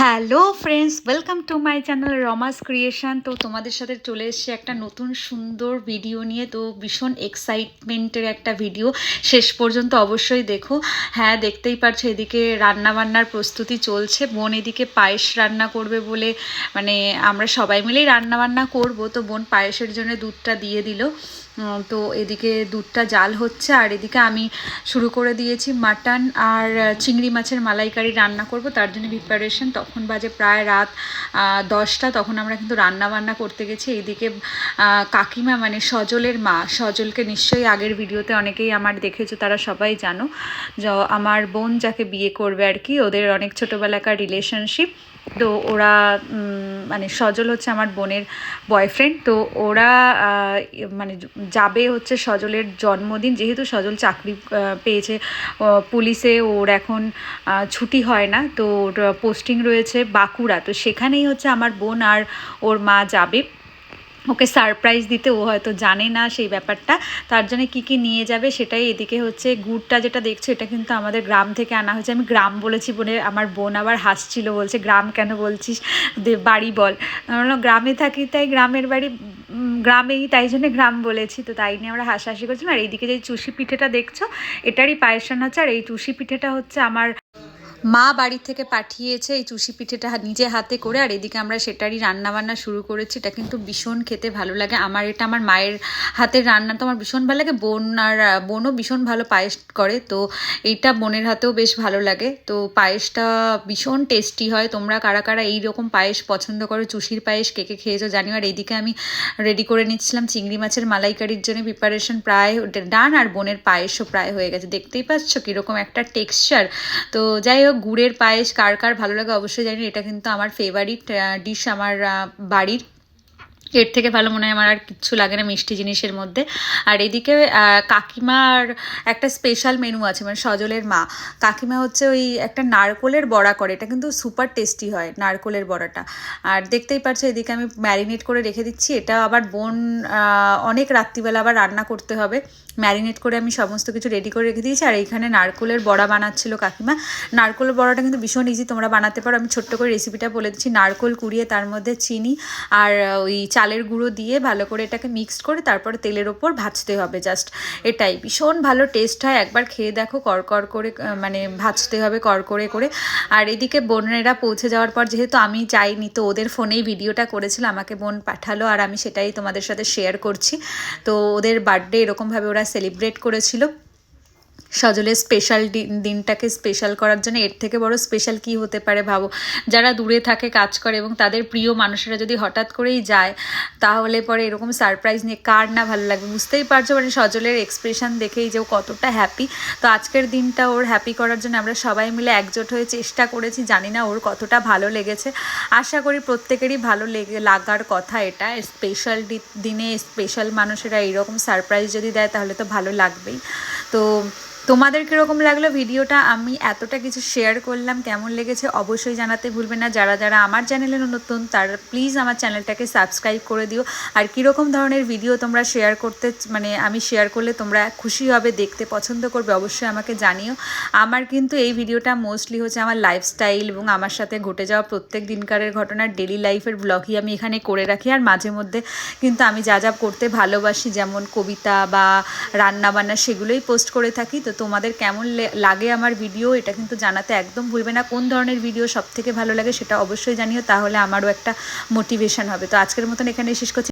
Hello friends welcome to my channel Rama's creation তো তোমাদের সাথে চলে এসেছে একটা নতুন সুন্দর ভিডিও নিয়ে। তো ভীষণ এক্সাইটমেন্টের একটা ভিডিও শেষ পর্যন্ত অবশ্যই দেখো। হ্যাঁ দেখতেই পারছ, এদিকে রান্না বান্নার প্রস্তুতি চলছে। বোন এদিকে পায়েস রান্না করবে বলে মানে আমরা সবাই মিলেই রান্না বান্না করব। তো বোন পায়েসের জন্য দুধটা দিয়ে দিল। তো এদিকে দুধটা জাল হচ্ছে। আর এদিকে আমি শুরু করে দিয়েছি মাটন আর চিংড়ি মাছের মালাইকারি রান্না করব। তার জন্য প্রিপারেশন তখন বাজে প্রায় রাত দশটা, তখন আমরা কিন্তু রান্না বান্না করতে গেছি। এইদিকে কাকিমা মানে সজলের মা, সজলকে নিশ্চয়ই আগের ভিডিওতে অনেকেই আমার দেখেছ, তারা সবাই জানো। আমার বোন যাকে বিয়ে করবে আর কি, ওদের অনেক ছোটোবেলাকার রিলেশনশিপ তো ওরা মানে সজল হচ্ছে আমার বোনের বয়ফ্রেন্ড তো ওরা মানে যাবে হচ্ছে সজলের জন্মদিন। যেহেতু সজল চাকরি পেয়েছে পুলিশে ওর এখন ছুটি হয় না, তো ওর পোস্টিং রয়েছে বাঁকুড়া। তো সেখানেই হচ্ছে আমার বোন আর ওর মা যাবে। ওকে সারপ্রাইজ দিতে ও হয়তো জানে না সেই ব্যাপারটা। তার জন্য কী কী নিয়ে যাবে সেটাই এদিকে হচ্ছে গুড়টা যেটা দেখছ এটা কিন্তু আমাদের গ্রাম থেকে আনা হয়েছে। আমি গ্রাম বলেছি বোনের আমার বোন আবার হাসছিল, বলছে, গ্রাম কেন বলছিস? বাড়ি বল। গ্রামে থাকি তাই গ্রামের বাড়ি গ্রামেই তাই জন্য গ্রাম বলেছি। তো তাই নিয়ে আমরা হাসাহাসি করছিলাম। আর এইদিকে যে চুষি পিঠেটা দেখছ, এটারই পায়েসান হচ্ছে আর এই চুষি পিঠেটা হচ্ছে আমার মা বাড়ি থেকে পাঠিয়েছে এই চুষি পিঠেটা নিজে হাতে করে, আর এদিকে আমরা সেটারই রান্নাবান্না শুরু করেছি। এটা কিন্তু ভীষণ খেতে ভালো লাগে। আমার এটা আমার মায়ের হাতের রান্না তো আমার ভীষণ ভালো লাগে। বোন আর, বোনও ভীষণ ভালো পায়েস করে, তো এইটা বোনের হাতেও বেশ ভালো লাগে। তো পায়েসটা ভীষণ টেস্টি হয়। তোমরা কারা কারা এই রকম পায়েস পছন্দ করো? চুষির পায়েস কে কে খেয়েছো জানিও। আর এইদিকে আমি রেডি করে নিচ্ছিলাম চিংড়ি মাছের মালাইকারির জন্য প্রিপারেশন প্রায় ডান আর বোনের পায়েসও প্রায় হয়ে গেছে। দেখতেই পাচ্ছ কীরকম একটা টেক্সচার তো যাই হোক গুড়ের পায়েস কার কার ভালো লাগে অবশ্যই জানি এটা কিন্তু আমার ফেভারিট ডিশ আমার বাড়ির। এর থেকে ভালো মনে হয় আমার আর কিচ্ছু লাগে না মিষ্টি জিনিসের মধ্যে। আর এদিকে কাকিমার একটা স্পেশাল মেনু আছে মানে সজলের মা। কাকিমা হচ্ছে ওই একটা নারকোলের বড়া করে, এটা কিন্তু সুপার টেস্টি হয় নারকোলের বড়াটা। আর দেখতেই পাচ্ছ এদিকে আমি ম্যারিনেট করে রেখে দিচ্ছি, এটা আবার বোন অনেক রাত্রিবেলা আবার রান্না করতে হবে। ম্যারিনেট করে আমি সমস্ত কিছু রেডি করে রেখে দিয়েছি। আর এইখানে নারকোলের বড়া বানাচ্ছিল কাকিমা। নারকোলের বড়াটা কিন্তু ভীষণ ইজি তোমরা বানাতে পারো। আমি ছোট্ট করে রেসিপিটা বলে দিচ্ছি। নারকোল কুড়িয়ে তার মধ্যে চিনি আর ওই চালের গুঁড়ো দিয়ে ভালো করে এটাকে মিক্সড করে তারপরে তেলের ওপর ভাজতে হবে জাস্ট এটাই। ভীষণ ভালো টেস্ট হয়। একবার খেয়ে দেখো, কড়কড় করে মানে ভাজতে হবে কড়কড়ে করে। আর এদিকে বোনেরা পৌঁছে যাওয়ার পর যেহেতু আমি চাইনি তো ওদের ফোনেই ভিডিওটা করেছিল। আমাকে বোন পাঠালো আর আমি সেটাই তোমাদের সাথে শেয়ার করছি। তো ওদের বার্থডে এরকমভাবে ওরা সেলিব্রেট করেছিল। সজলের স্পেশাল দিনটাকে স্পেশাল করার জন্য, এর থেকে বড় স্পেশাল কি হতে পারে ভাবো? যারা দূরে থাকে, কাজ করে এবং তাদের প্রিয় মানুষেরা যদি হঠাৎ করেই যায়, তাহলে পরে এরকম সারপ্রাইজ নিয়ে কার না ভালো লাগবে? বুঝতেই পারছ মানে সজলের এক্সপ্রেশন দেখেই যে ও কতটা হ্যাপি তো আজকের দিনটা ওর হ্যাপি করার জন্য আমরা সবাই মিলে একজোট হয়ে চেষ্টা করেছি, জানি না ওর কতটা ভালো লেগেছে। আশা করি প্রত্যেকেরই ভালো লেগে, লাগার কথা এটা। স্পেশাল দিনে স্পেশাল মানুষেরা এইরকম সারপ্রাইজ যদি দেয়, তাহলে তো ভালো লাগবেই। তো তোমাদের কীরকম লাগল ভিডিওটা? আমি এতটা কিছু শেয়ার করলাম, কেমন লেগেছে অবশ্যই জানাতে ভুলবে না। যারা যারা আমার চ্যানেলে নতুন, তারা প্লিজ আমার চ্যানেলটাকে সাবস্ক্রাইব করে দিও। আর কীরকম ধরনের ভিডিও তোমরা শেয়ার করতে মানে আমি শেয়ার করলে তোমরা খুশি হবে, দেখতে পছন্দ করবে, অবশ্যই আমাকে জানিও। আমার কিন্তু এই ভিডিওটা মোস্টলি হচ্ছে আমার লাইফস্টাইল এবং আমার সাথে ঘটে যাওয়া প্রত্যেক দিনকারের ঘটনার ডেলি লাইফের ব্লগই আমি এখানে করে রাখি। আর মাঝে মধ্যে কিন্তু আমি যা যা করতে ভালোবাসি, যেমন কবিতা বা রান্না বান্না সেগুলোই পোস্ট করে থাকি। তো তোমাদের কেমন লাগে আমার ভিডিও এটা কিন্তু জানাতে একদম ভুলবে না। কোন ধরনের ভিডিও সব থেকে ভালো লাগে সেটা অবশ্যই জানিও, তাহলে আমারও একটা মোটিভেশন হবে। তো আজকের মতন এখানে শেষ করছি।